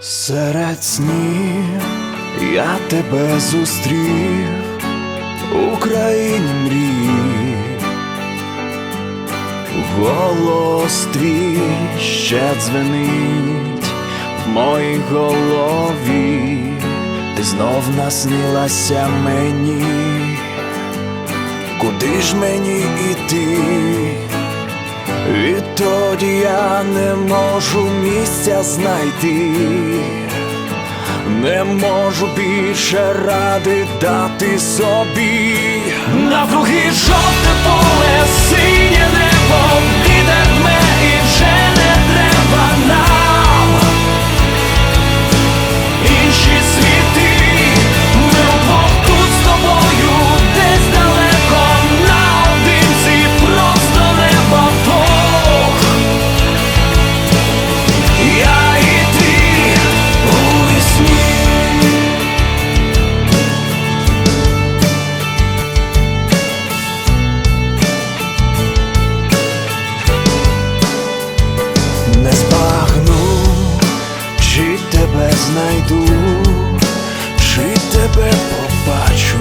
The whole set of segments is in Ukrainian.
Серед снів я тебе зустрів у країні мрій. Голос твій ще дзвенить в моїй голові, ти знов наснилася мені, куди ж мені іти? Відтоді я не можу місця знайти, не можу більше ради дати собі. Навкруги жовте знайду, чи тебе побачу.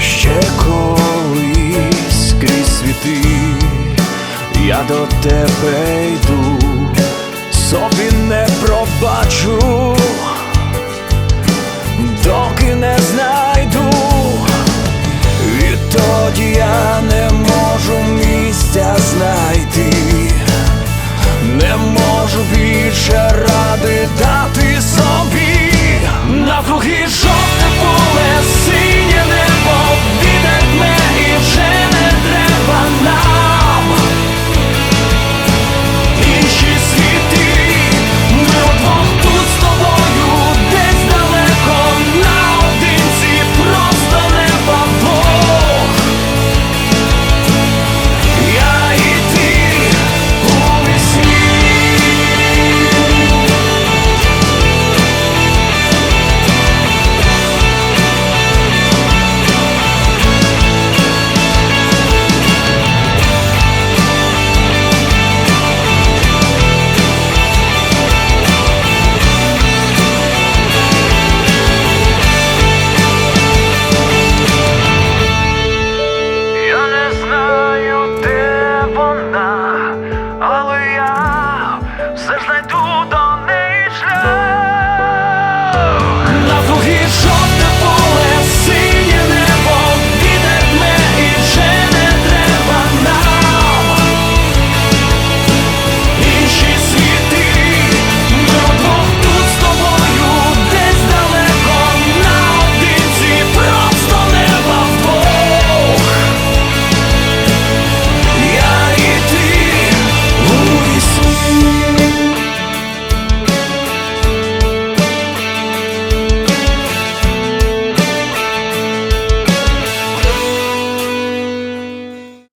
Ще колись крізь світи я до тебе йду,